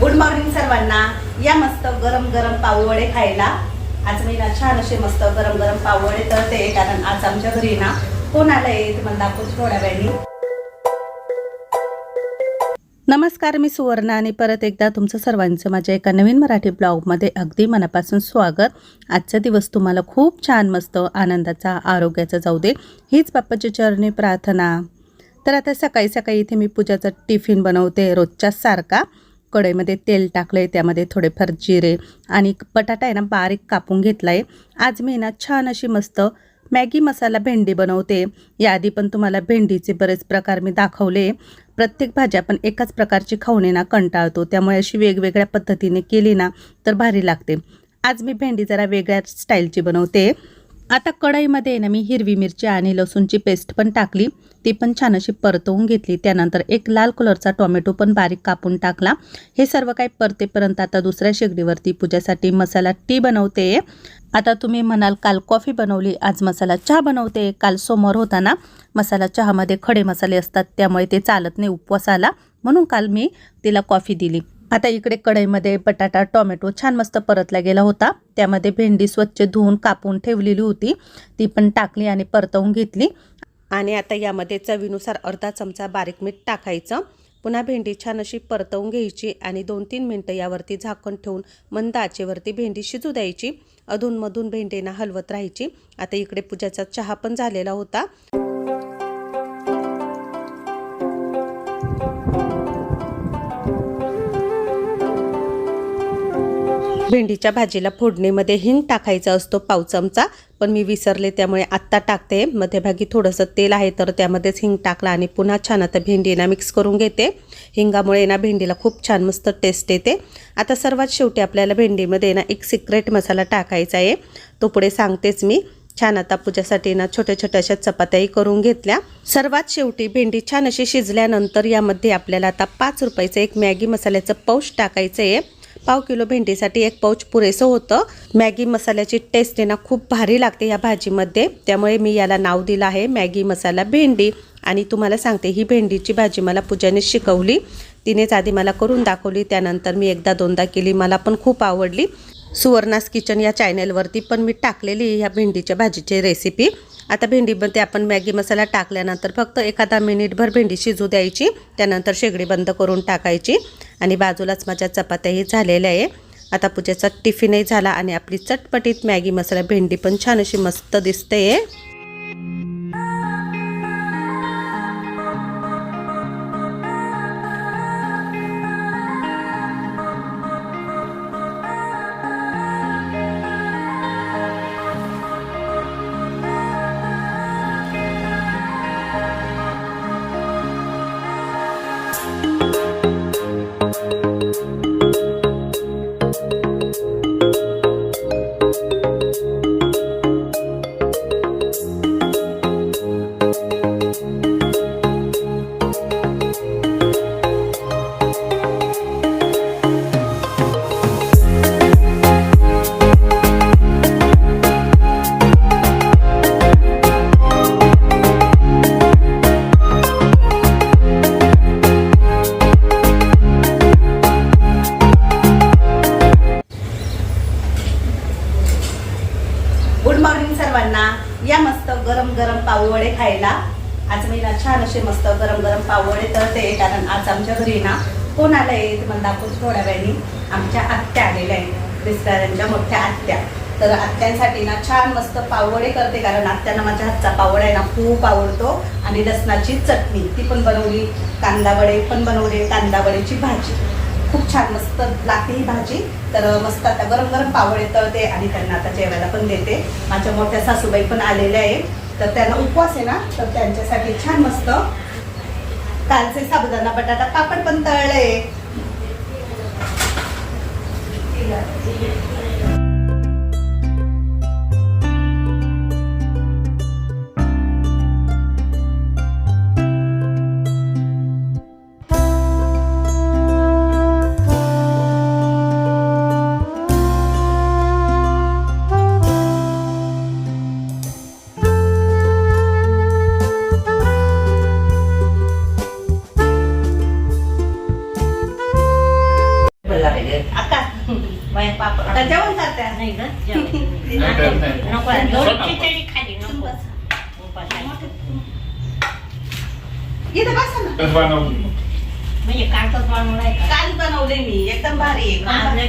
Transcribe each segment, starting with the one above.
Good morning सर्वांना. या मस्त गरम गरम पाववडे खायला. आज मी ना छान असे मस्त गरम गरम पाववडे तळते कारण आज आमच्या घरी ना कोण आलंय तुम्हाला दाखवतो थोड्या वेळी नमस्कार मी सुवर्णा आणि परत एकदा तुमचं सर्वांचं माझ्या एका नवीन मराठी ब्लॉगमध्ये अगदी मनापासून स्वागत. आजचा दिवस तुम्हाला खूप छान मस्त आनंदाचा आरोग्याचा जाऊ दे हीच बाप्पाची चरणी प्रार्थना. तर आता सकाळी सकाळी इथे मी पूजाचा टिफिन बनवते रोजच्या सारखा कढईमध्ये तेल टाकलं आहे त्यामध्ये थोडेफार जिरे आणि बटाटा आहे ना बारीक कापून घेतला आहे आज मी ना छान अशी मस्त मॅगी मसाला भेंडी बनवते. याआधी पण तुम्हाला भेंडीचे बरेच प्रकार मी दाखवले. प्रत्येक भाजी आपण एकाच प्रकारची खाऊने ना कंटाळतो. त्यामुळे अशी वेगवेगळ्या पद्धतीने केली ना तर भारी लागते. आज मी भेंडी जरा वेगळ्या स्टाईलची बनवते. आता कढईमध्ये ना मी हिरवी मिरची आणि लसूणची पेस्ट पण टाकली. ती पण छान अशी परतवून घेतली. त्यानंतर एक लाल कलरचा टोमॅटो पण बारीक कापून टाकला. हे सर्व काही परतेपर्यंत आता दुसऱ्या शेगडीवरती पूजासाठी मसाला टी बनवते. आता तुम्ही म्हणाल काल कॉफी बनवली आज मसाला चहा बनवते. काल समोर होताना मसाला चहामध्ये खडे मसाले असतात त्यामुळे ते चालत नाही उपवासाला म्हणून काल मी तिला कॉफी दिली. आता इकडे कढईमध्ये बटाटा टोमॅटो छान मस्त परतला गेला होता. त्यामध्ये भेंडी स्वच्छ धुवून कापून ठेवलेली होती. ती पण टाकली आणि परतवून घेतली. आणि आता यामध्ये चवीनुसार अर्धा चमचा बारीक मीठ टाकायचं. पुन्हा भेंडी छान अशी परतवून घ्यायची आणि दोन तीन मिनटं यावरती झाकण ठेवून मंद आचेवरती भेंडी शिजू द्यायची. अधूनमधून भेंडीना हलवत राहायची. आता इकडे पूजाचा चहा पण झालेला होता. भेंडीच्या भाजीला फोडणीमध्ये हिंग टाकायचा असतो पाव चमचा. पण मी विसरले त्यामुळे आत्ता टाकते. मध्यभागी थोडंसं तेल आहे तर त्यामध्येच हिंग टाकला आणि पुन्हा छान आता भेंडीना मिक्स करून घेते. हिंगामुळे ना भेंडीला खूप छान मस्त टेस्ट येते. आता सर्वात शेवटी आपल्याला भेंडीमध्ये ना एक सिक्रेट मसाला टाकायचा आहे. तो पुढे सांगतेच मी. छान आता पूजासाठी ना छोट्या छोट्या अशा चपात्याही करून घेतल्या. सर्वात शेवटी भेंडी छान अशी शिजल्यानंतर यामध्ये आपल्याला आता पाच रुपयाचं एक मॅगी मसाल्याचं पाऊच टाकायचं आहे. पाव किलो भेंडीसाठी एक पाऊच पुरेसं होतं. मॅगी मसाल्याची टेस्ट आहे ना खूप भारी लागते या भाजीमध्ये. त्यामुळे मी याला नाव दिलं आहे मॅगी मसाला भेंडी. आणि तुम्हाला सांगते ही भेंडीची भाजी मला पूजाने शिकवली. तिनेच आधी मला करून दाखवली त्यानंतर मी एकदा दोनदा केली मला पण खूप आवडली. सुवर्णास किचन या चॅनलवरती पण मी टाकलेली ह्या भेंडीच्या भाजीची रेसिपी आता भेंडीमध्ये आपण मॅगी मसाला टाकल्यानंतर फक्त एखादा मिनिटभर भेंडी शिजू द्यायची. त्यानंतर शेगडी बंद करून टाकायची. आणि बाजूलाच माझ्या चपात्याही झालेल्या आहे. आता पूजेचा टिफिनही झाला आणि आपली चटपटीत मॅगी मसाला भेंडी पण छान अशी मस्त दिसते आहे गुड मॉर्निंग सर्वांना. या मस्त गरम गरम पाववडे खायला. आज मी ना छान असे मस्त गरम गरम पाववडे तळते. कारण आज आमच्या घरी ना कोण आलंय? तुम्हाला दाखवून थोड्या वेळाने. आमच्या आत्या आलेल्या आहेत. मिस्टरांच्या मोठ्या आत्या. तर आत्यांसाठी ना छान मस्त पाववडे करते. कारण आत्यांना माझ्या हातचा पावडा आहे ना खूप आवडतो. आणि लसणाची चटणी. ती पण बनवली. कांदा वडे पण बनवले. कांदा वडेची भाजी. खूप छान मस्त लागते ही भाजी. तर मस्त आता गरम गरम पावळे तळते आणि त्यांना आता जेवायला पण देते. माझ्या मोठ्या सासूबाई पण आलेल्या आहे तर त्यांना उपवास आहे ना तर त्यांच्यासाठी छान मस्त. कालचे साबुदाणा बटाटा पापड पण तळले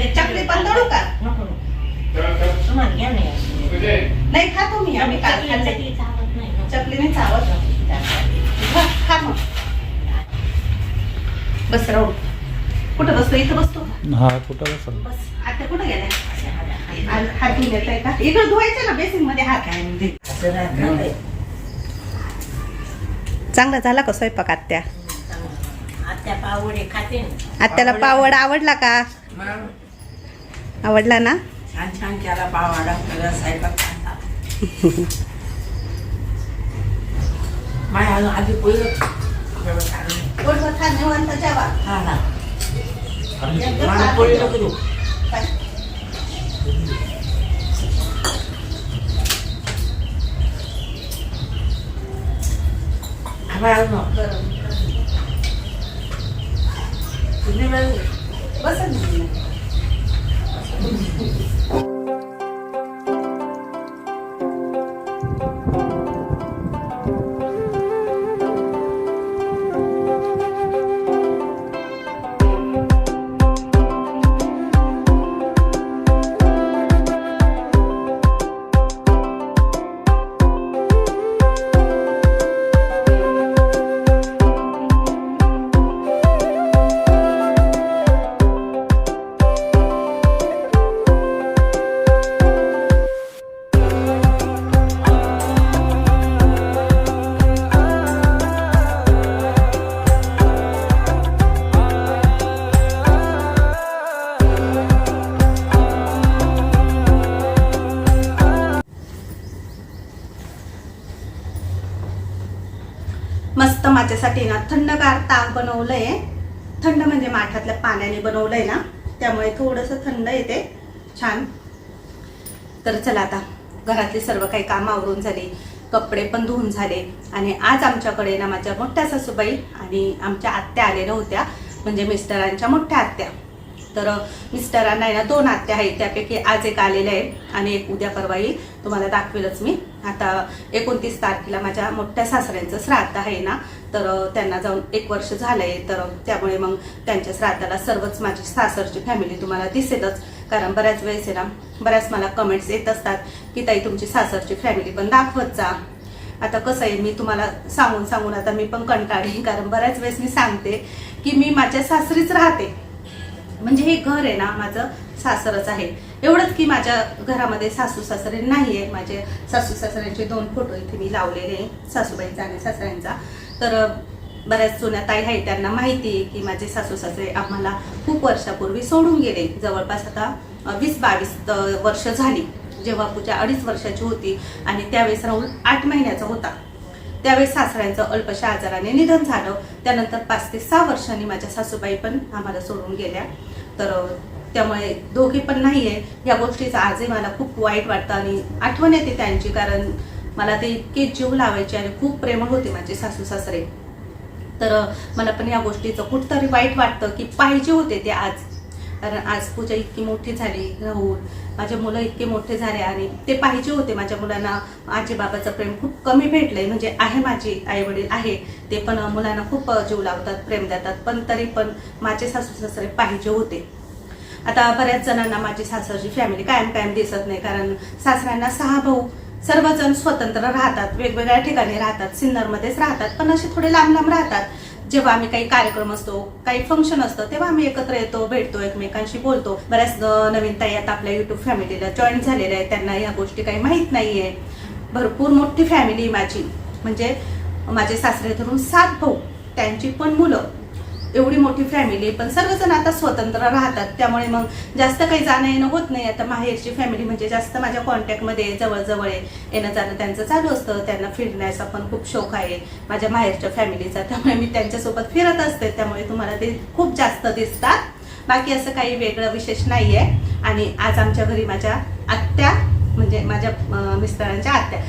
चकली पण का? तुम्हाला घ्या नाही तुझे? नाही खातो मी आम्ही काल चकली- नाही चावत. खा खा मग. बस राहू कुठं बसतो? इथं बसतो? हा कुठं बसल बस. आता कुठं गेलाय हात- धुवून का? इकडं धुवायचं ना मध्ये हात. काय नाही. चांगला झाला का स्वयंपाक आत्या? आत्या पावडे खाते. आत्याला पावड आवडला का? आवडला ना? छान छान केला पावाडा सगळा स्वयंपाक. माय अजून आधी पोळी हा ना मला पोळी नको देऊ. आम्ही अजून तुम्ही वेळ मस्त Thank you. थंडगार ताक बनवलंय. थंड म्हणजे माठातल्या पाण्याने बनवलंय ना त्यामुळे थोडंसं थंड येते. छान. तर चला आता घरातली सर्व काही काम आवरून झाली कपडे पण धुवून झाले. आणि आज आमच्याकडे ना माझ्या मोठ्या सासूबाई आणि आमच्या आत्या आलेल्या होत्या म्हणजे मिस्टरांच्या मोठ्या आत्या. तर मिस्टरांना आहे ना दोन आत्या आहेत त्यापैकी आज एक आलेले आहे आणि एक उद्या परवा येईल. तुम्हाला दाखवेलच मी. आता एकोणतीस तारखेला माझ्या मोठ्या सासऱ्यांचं श्राद्ध आहे ना तर त्यांना जाऊन एक वर्ष झालंय तर त्यामुळे मग त्यांच्या श्राद्धाला सर्वच माझी सासरची फॅमिली तुम्हाला दिसेलच. कारण बऱ्याच वेळेस आहे ना बऱ्याच मला कमेंट्स येत असतात की ताई तुमची सासरची फॅमिली पण दाखवत जा. आता कसं आहे मी तुम्हाला सांगून सांगून आता मी पण कंटाळी कारण बऱ्याच वेळेस मी सांगते की मी माझ्या सासरीच राहते. म्हणजे हे घर आहे ना माझं सासरच आहे. एवढंच की माझ्या घरामध्ये सासू सासरे नाही आहे माझे सासू सासऱ्यांचे दोन फोटो इथे मी लावलेले आहे सासूबाईंचा आणि सासऱ्यांचा. तर बऱ्याच जुन्या ताई आहे त्यांना माहिती आहे की माझे सासू सासरे आम्हाला खूप वर्षापूर्वी सोडून गेले. जवळपास आता वीस बावीस वर्ष झाली. जेव्हा पूजा अडीच वर्षाची होती आणि त्यावेळेस राहुल आठ महिन्याचा होता. त्यावेळी सासऱ्यांचं अल्पशा आजाराने निधन झालं. त्यानंतर पाच ते सहा वर्षांनी माझ्या सासूबाई पण आम्हाला सोडून गेल्या. तर त्यामुळे दोघे पण नाही आहे या गोष्टीचं आजही मला खूप वाईट वाटतं आणि आठवण येते त्यांची कारण मला ते इतके जीव लावायचे आणि खूप प्रेमळ होते माझे सासू सासरे. तर मला पण या गोष्टीचं कुठतरी वाईट वाटतं की पाहिजे होते ते आज. कारण आज पूजा इतकी मोठी झाली राहुल. माझे मुलं इतके मोठे झाले आणि ते पाहिजे होते माझ्या मुलांना. आजी बाबाचं प्रेम खूप कमी भेटलंय. म्हणजे आहे माझे आई वडील आहे. ते पण मुलांना खूप जीव लावतात प्रेम देतात. पण तरी पण माझे सासू सासरे पाहिजे होते. आता बऱ्याच जणांना माझी सासरची फॅमिली कायम कायम दिसत नाही. कारण सासऱ्यांना सहा भाऊ सर्वजण स्वतंत्र राहतात. वेगवेगळ्या ठिकाणी राहतात. सिन्नरमध्येच राहतात. पण असे थोडे लांब लांब राहतात. जेव्हा आम्ही काही कार्यक्रम असतो काही फंक्शन असतं तेव्हा आम्ही एकत्र येतो भेटतो एकमेकांशी बोलतो. बऱ्याच नवीन ताई आता आपल्या युट्यूब फॅमिलीला जॉईन झालेल्या आहेत. त्यांना या गोष्टी काही माहीत नाहीये. भरपूर मोठी फॅमिली माझी. म्हणजे माझे सासरे धरून सात भाऊ. त्यांची पण मुलं. एवढी मोठी फॅमिली पण सर्वजण आता स्वतंत्र राहतात. त्यामुळे मग जास्त काही जाणं येणं होत नाही. आता माहेरची फॅमिली म्हणजे जास्त माझ्या कॉन्टॅक्टमध्ये जवळजवळ आहे. येणं जाणं त्यांचं चालू असतं. त्यांना फिरण्याचा पण खूप शौक आहे. माझ्या माहेरच्या फॅमिलीचा त्यामुळे मी त्यांच्यासोबत फिरत असते. त्यामुळे तुम्हाला ते खूप जास्त दिसतात. बाकी असं काही वेगळं विशेष नाही आहे आणि आज आमच्या घरी माझ्या आत्या म्हणजे माझ्या मिस्टरांच्या आत्या.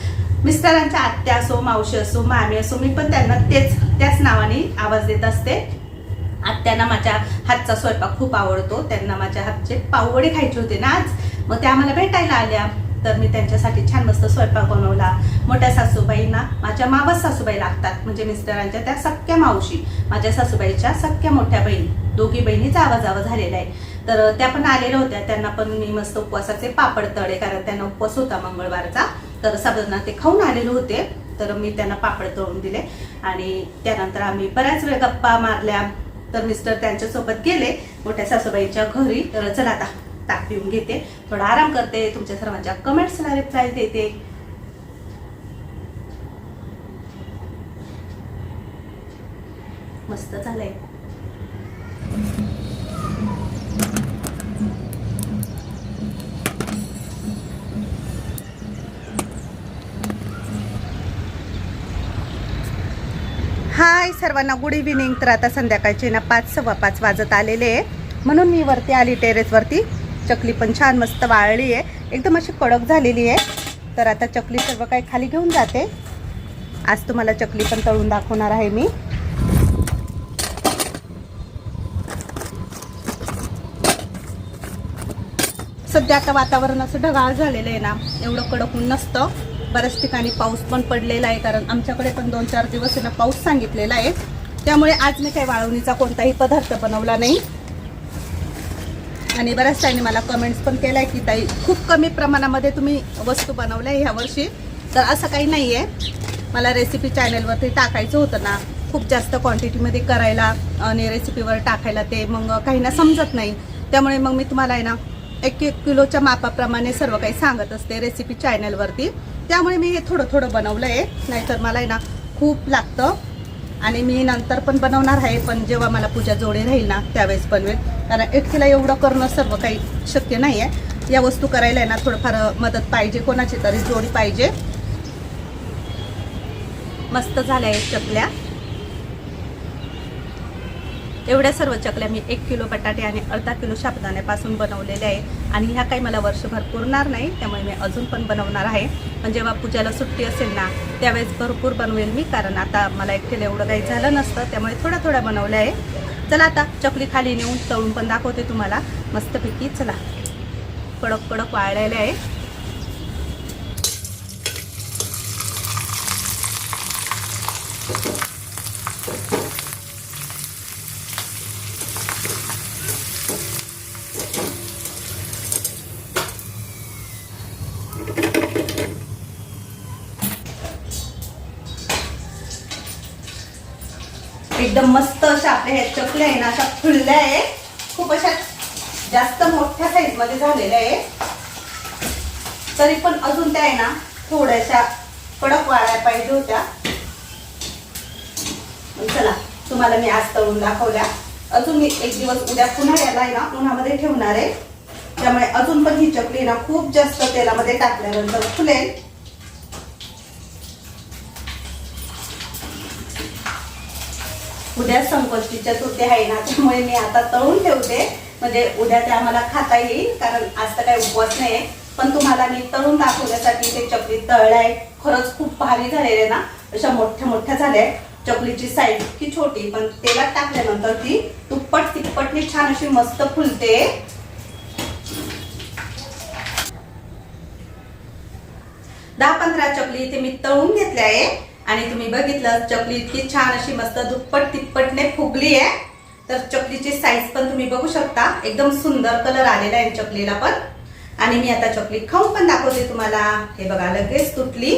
मिस्टरांच्या आत्या असो मावशी असो मामी असो मी पण त्यांना तेच त्याच नावाने आवाज देत असते. आत्यांना माझ्या हातचा स्वयंपाक खूप आवडतो. त्यांना माझ्या हातचे पाववडे खायचे होते ना आज. मग त्या आम्हाला भेटायला आल्या. तर मी त्यांच्यासाठी छान मस्त स्वयंपाक बनवला. मोठ्या सासूबाईंना माझ्या मावस सासूबाई लागतात. म्हणजे मिस्टरांच्या त्या सख्या मावशी माझ्या सासूबाईच्या सख्या मोठ्या बहिणी. दोघी बहिणीचा आवाज आवाज झालेला आहे तर त्या पण आलेल्या होत्या. त्यांना पण मी मस्त उपवासाचे पापड तळे कारण त्यांना उपवास होता मंगळवारचा. तर साबुदाणा ते खाऊन आलेले होते. तर मी त्यांना पापड तळून दिले. आणि त्यानंतर आम्ही बऱ्याच वेळ गप्पा मारल्या. तर मिस्टर त्यांच्यासोबत गेले. मोठ्या सासूबाईच्या घरी. तर चला आता ताक पिऊन घेते. थोडा आराम करते. तुमच्या सर्वांच्या कमेंट्सला रिप्लाय देते. मस्त झालंय हाय सर्वांना गुड इव्हिनिंग तर आता संध्याकाळचे ना पाच सव्वा पाच वाजत आलेले आहे. म्हणून मी वरती आली टेरेसवरती चकली पण छान मस्त वाळली आहे. एकदम अशी कडक झालेली आहे. तर आता चकली सर्व काही खाली घेऊन जाते. आज तुम्हाला चकली पण तळून दाखवणार आहे मी. सध्या आता वातावरण असं ढगाळ झालेलं आहे ना एवढं कडक ऊन नसतं. बऱ्याच ठिकाणी पाऊस पण पडलेला आहे कारण आमच्याकडे पण दोन चार दिवस यांना पाऊस सांगितलेला आहे. त्यामुळे आज मी काही वाळवणीचा कोणताही पदार्थ बनवला नाही. आणि बऱ्याच त्यांनी मला कमेंट्स पण केलाय की ताई खूप कमी प्रमाणामध्ये तुम्ही वस्तू बनवल्या ह्या वर्षी तर असं काही नाही आहे मला रेसिपी चॅनलवरती टाकायचं होतं ना खूप जास्त क्वांटिटीमध्ये करायला आणि रेसिपीवर टाकायला ते मग काहींना समजत नाही. त्यामुळे मग मी तुम्हाला आहे ना एक एक किलोच्या मापाप्रमाणे सर्व काही सांगत असते रेसिपी चॅनलवरती त्यामुळे मी हे थोडं थोडं बनवलं आहे नाहीतर मला आहे ना खूप लागतं. आणि मी नंतर पण बनवणार आहे पण जेव्हा मला पूजा जोडी राहील ना त्यावेळेस बनवेल. कारण एकटीला एवढं करणं सर्व काही शक्य नाही आहे या वस्तू करायला आहे ना थोडंफार मदत पाहिजे कोणाची तरी जोडी पाहिजे. मस्त झाल्या आहेत चपल्या एवढ्या सर्व चकल्या मी एक किलो बटाटे आणि अर्धा किलो साबुदाण्यापासून बनवलेल्या आहे. आणि ह्या काही मला वर्षभर पुरणार नाही त्यामुळे मी अजून पण बनवणार आहे. पण जेव्हा पूजाला सुट्टी असेल ना त्यावेळेस भरपूर बनवेल मी कारण आता मला एकट्याला एवढं काही झालं नसतं त्यामुळे थोड्या थोड्या बनवल्या आहे. चला आता चकली खाली नेऊन तळून पण दाखवते तुम्हाला. मस्तपैकी चला. कडक कडक वाळलेले आहे. एकदम मस्त अशा आपल्या ह्या चकल्या आहे ना अशा फुलल्या आहे. खूप अशा जास्त मोठ्या साईजमध्ये झालेल्या आहे. तरी पण अजून त्या आहे ना थोड्याशा कडक वाळायला पाहिजे होत्या. चला तुम्हाला मी आज तळून दाखवल्या. अजून मी एक दिवस उद्या पुन्हा याला आहे ना उन्हामध्ये ठेवणार आहे. त्यामुळे अजून पण ही चकली ना खूप जास्त तेलामध्ये टाकल्यानंतर फुलेल. उद्या संकष्टी सुट्ट्या आहे ना त्यामुळे मी आता तळून ठेवते. म्हणजे उद्या ते आम्हाला खाता येईल कारण आज तर काही उपवास नाही पण तुम्हाला मी तळून दाखवण्यासाठी ते चकली तळल्या खरंच खूप भारी झालेले ना अशा मोठ्या मोठ्या झाल्या चकलीची साईज इतकी छोटी पण तेलात टाकल्यानंतर ती तुप्पट तिप्पटनी छान अशी मस्त फुलते. दहा पंधरा चकली इथे मी तळून घेतल्या आहे आणि तुम्ही बघितलं चकली इतकी छान अशी मस्त दुप्पट तिप्पटने फुगली आहे. तर चकलीची साईज पण तुम्ही बघू शकता. एकदम सुंदर कलर आलेला आहे चकलीला पण. आणि मी आता चकली खाऊन पण दाखवते तुम्हाला. हे बघा लगेच तुटली.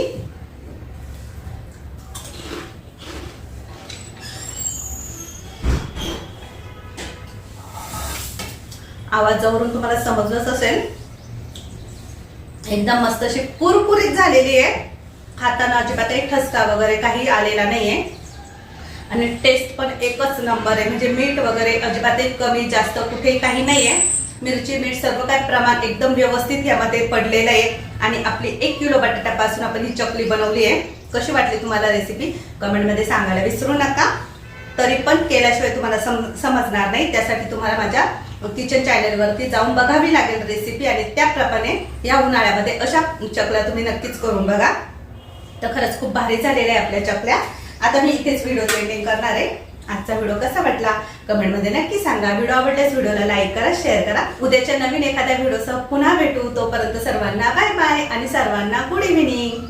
आवाजावरून तुम्हाला समजलंच असेल. एकदम मस्त अशी पुरपुरीत झालेली आहे. खाताना अजिबात एक ठसका वगैरे काही आलेला नाहीये. आणि टेस्ट पण एकच नंबर आहे. म्हणजे मीठ वगैरे अजिबात कमी जास्त कुठेही काही नाहीये. मिरची मीठ सर्व काही प्रमाण एकदम व्यवस्थित यामध्ये पडलेलं आहे. आणि आपली एक किलो बटाट्यापासून आपण ही चकली बनवली आहे. कशी वाटली तुम्हाला रेसिपी कमेंटमध्ये सांगायला विसरू नका. तरी पण केल्याशिवाय तुम्हाला सम समजणार नाही. त्यासाठी तुम्हाला माझ्या किचन चॅनलवरती जाऊन बघावी लागेल रेसिपी आणि त्याप्रमाणे या उन्हाळ्यामध्ये अशा चकल्या तुम्ही नक्कीच करून बघा. तर खरंच खूप भारी झालेल्या आहे आपल्या चकल्या आता मी इथेच व्हिडिओ एंडिंग करणार आहे. आजचा व्हिडिओ कसा वाटला? कमेंटमध्ये नक्की सांगा. व्हिडिओ आवडल्यास व्हिडिओला लाईक करा शेअर करा. उद्याच्या नवीन एखाद्या व्हिडिओसह पुन्हा भेटू. तोपर्यंत सर्वांना बाय बाय आणि सर्वांना गुड इव्हिनिंग